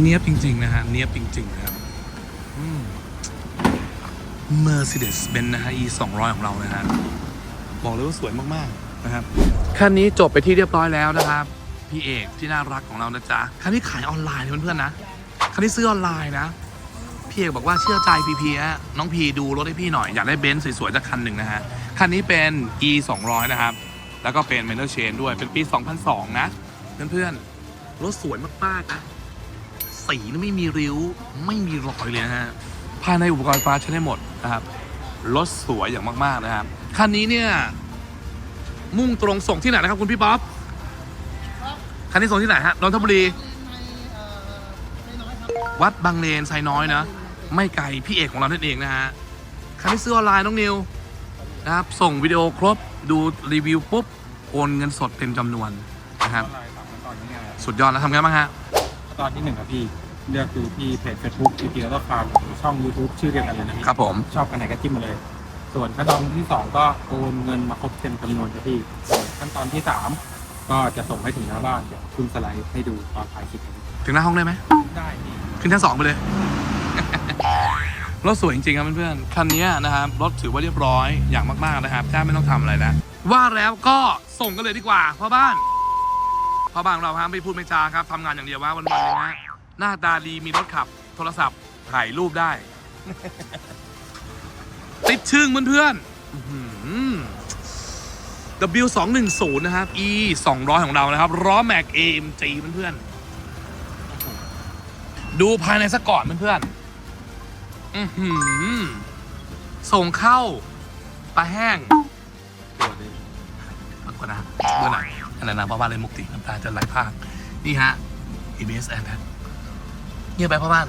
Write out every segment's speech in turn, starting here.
เนียบจริง ๆ นะฮะ เนียบจริง ๆ นะครับ Mercedes-Benz นะฮะ E 200ของเรานะฮะ บอกเลยว่าสวยมาก ๆ นะครับ คันนี้จบไปที่เรียบร้อยแล้วนะครับ พี่เอกที่น่ารักของเรานะจ๊ะ คันนี้ขายออนไลน์เพื่อนๆนะ คันนี้ซื้อออนไลน์นะ พี่เอกบอกว่าเชื่อใจพีพีฮะน้องพีดูรถให้พี่หน่อย อยากได้เบนซ์สวยๆสักคันหนึ่งนะฮะ คันนี้เป็น E 200นะครับ แล้วก็เป็น m a n u a l Chain ด้วย เป็นปี 2002 นะ เพื่อนๆ รถสวยมากๆนะ สีนี่ไม่มีริ้ว ไม่มีรอยเลยนะฮะภายในอุปกรณ์ไฟฟ้าใช้ได้หมดนะครับรถสวยอย่างมาก ๆ นะครับคันนี้เนี่ยมุ่งตรงส่งที่ไหนนะครับคุณพี่ป๊อปคันนี้ส่งที่ไหนฮะนนทบุรีวัดบางเลนไซน้อยนะไม่ไกลพี่เอกของเรานั่นเองนะฮะคันที่ซื้อออนไลน์น้องนิวนะครับส่งวิดีโอครบดูรีวิวปุ๊บโอนเงินสดเต็มจำนวนนะครับออนไลน์สามขั้นตอนง่ายๆสุดยอดแล้วทำไงบ้างฮะขั้น ตอนที่หนึ่งครับพี่ เลือกดูที่เพจ Facebook พีพีแล้วก็ฟาร์มช่อง YouTube ชื่อเดียวกันเลยนะพี่ครับผม ชอบกันไหนก็จิ้มมาเลย ส่วนขั้นตอนที่สองก็โอนเงินมาครบเต็มจำนวนครับพี่ส่วนขั้นตอนที่สามก็จะส่งให้ถึงหน้าบ้านเดี๋ยวขึ้นสไลด์ให้ดูตอนถ่ายคลิปครับพี่ถึงหน้าห้องได้ไหม ได้พี่ ขึ้นชั้นสองไปเลย รถสวยจริงๆครับเพื่อนๆ คันนี้นะครับรถถือว่าเรียบร้อยอย่างมากๆนะครับแทบไม่ต้องทำอะไรแล้วว่าแล้วก็ส่งกันเลยดีกว่าพ่อบ้าน พ่อบ้านของเราฮะไม่พูดไม่จาครับทำงานอย่างเดียวว่าวันๆเลยนะหน้าตาดีมีรถขับ โทรศัพท์ถ่ายรูปได้ ติดชึ่งเพื่อนๆอื้อหือ W210 นะครับ E 200ของเรานะครับล้อแม็ก AMG เพื่อนๆดูภายในซะก่อนเพื่อนๆอือหือส่งเข้าปลาแห้งตัวนี้พักก่อนนะเมื่อไหร่ อะไรนะเพราะว่าเลยมุกติน้ำตาจะไหลพรากนี่ฮะ EBS a i r b a g เงียบไปพ่อบ้าน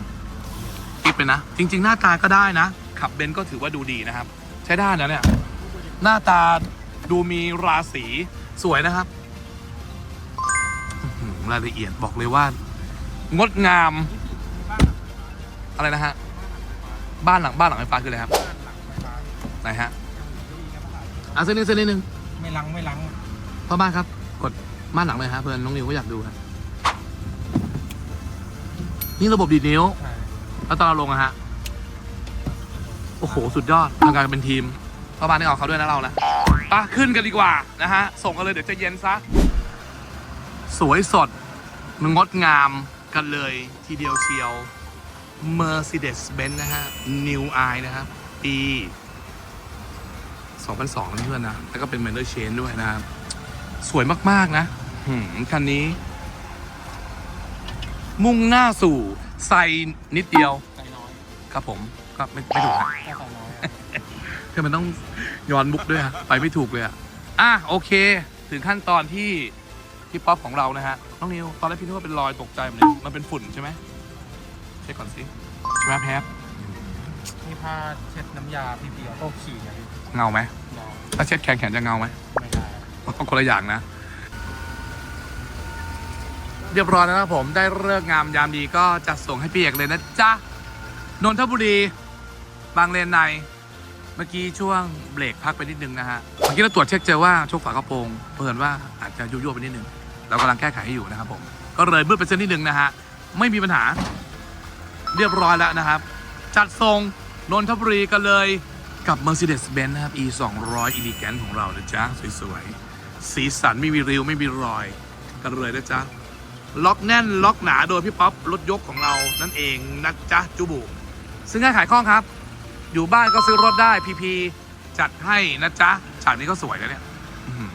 ปิดไปนะ จริง ๆ หน้าตาก็ได้นะ ขับเบนซ์ก็ถือว่าดูดีนะครับ ใช้ได้นะเนี่ย หน้าตาดูมีราศีสวยนะครับอื้อหือรายละเอียดบอกเลยว่า งดงาม อะไรนะฮะ บ้านหลังบ้านหลังไฟฟ้าคืออะไรครับไหนฮะอะเส้นนี้เส้นนิดนึงไม่ลังไม่ลังพ่อบ้านครับ กดม่านหลังเลยฮะเพื่อนน้องนิวก็อยากดูครับนี่ระบบดีดนิ้วใช่แล้วตอนเราลงอะฮะ โอ้โห สุดยอดทำงานกันเป็นทีมพ่อบ้านได้ออกเขาด้วยนะเรานะไปะขึ้นกันดีกว่านะฮะ ส่งกันเลยเดี๋ยวจะเย็นซะ สวยสดมันงดงามกันเลยทีเดียวเชียว Mercedes-Benz นะฮะ New Eye นะครับ ปี 2002นะเพื่อนนะ แล้วก็เป็น m a n u a l Chain ด้วยนะครับ สวยมาก ๆ นะหืมคันนี้ มุ่งหน้าสู่ใส่นิดเดียว ใจน้อยครับผมก็ไม่ไม่ถูกนะแค่ใจน้อยอะคือมันต้องย้อนมุกด้วยอะไปไม่ถูกเลยอะอะโอเค ถึงขั้นตอนที่ที่ป๊อปของเรานะฮะ น้องนิว ตอนแรกพี่นึกว่าเป็นรอยตกใจมันเลยมันเป็นฝุ่นใช่ไหมเช็คก่อนสิแวบแฮปนี่ผ้าเช็ดน้ำยาพีพีโต้ขี่ไงพี่เงาไหมลองถ้าเช็ดแขนแขนจะเงาไหม คนละอย่างนะ เรียบร้อยแล้วนะครับผมได้เลิกงามยามดีก็จัดส่งให้พี่เอกเลยนะจ๊ะนนทบุรี บางเลนใน เมื่อกี้ช่วงเบรกพักไปนิดนึงนะฮะเมื่อกี้เราตรวจเช็คเจอว่าโชคฝากระโปรงเพิ่นว่าอาจจะยุ่ยๆไปนิดนึงเรากำลังแก้ไขให้อยู่นะครับผมก็เลยมืดไปเส้นนิดนึงนะฮะไม่มีปัญหา เรียบร้อยแล้วนะครับ จัดส่งนนทบุรีกันเลยกับ Mercedes-Benz นะครับ E 2 0 0 Elegant ของเรานะจ๊ะ สวย ๆ สีสันไม่มีริ้วไม่มีรอยกันเลยนะจ๊ะ ล็อกแน่นล็อกหนาโดยพี่ป๊อปรถยกของเรานั่นเองนะจ๊ะจูบุซึ่งง่ายขายคล่องครับ อยู่บ้านก็ซื้อรถได้พีพีจัดให้นะจ๊ะฉากนี้ก็สวยนะเนี่ยอื้อหือ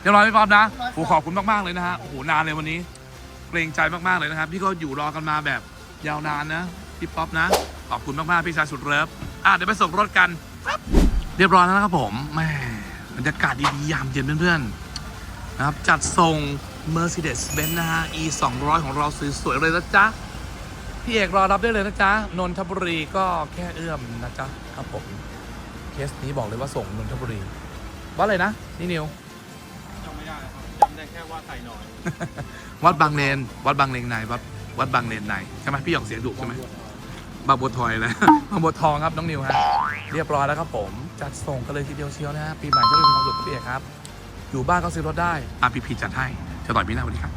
เรียบร้อยพี่ป๊อปนะโอ้ขอบคุณมากๆเลยนะฮะโอ้โหนานเลยวันนี้เกรงใจมากๆเลยนะครับพี่ก็อยู่รอกันมาแบบยาวนานนะพี่ป๊อปนะขอบคุณมากๆพี่ชายสุดเลิฟอะเดี๋ยวไปส่งรถกันครับเรียบร้อยแล้วนะครับผมแม่ บรรยากาศดีๆยามเย็นเพื่อนๆนะครับ จัดส่ง Mercedes-Benz นะฮะ E 2 0 0ของเราสวยๆเลยนะจ๊ะ พี่เอกรอรับได้เลยนะจ๊ะ นนทบุรีก็แค่เอื้อมนะจ๊ะครับผม เคสนี้บอกเลยว่าส่งนนทบุรีวัดอะไรนะ นี่นิวจำไม่ได้ครับจำได้แค่ว่าใส่น้อย วัดบางเลน วัดบางเลนในวัดวัดบางเลนในใช่ไหมพี่หยองเสียงดุใช่ไหม บาบัวทอยแล้วบาบัวทองครับน้องนิวฮะเรียบร้อยแล้วครับผม จัดส่งกันเลยทีเดียวเชียวนะฮะปีใหม่จะได้มีความสุขเรับพี่เอกครับ อยู่บ้านก็ซื้อรถได้อาพีพีจัดให้จะต่อยพี่หน้าวันนี้ครับ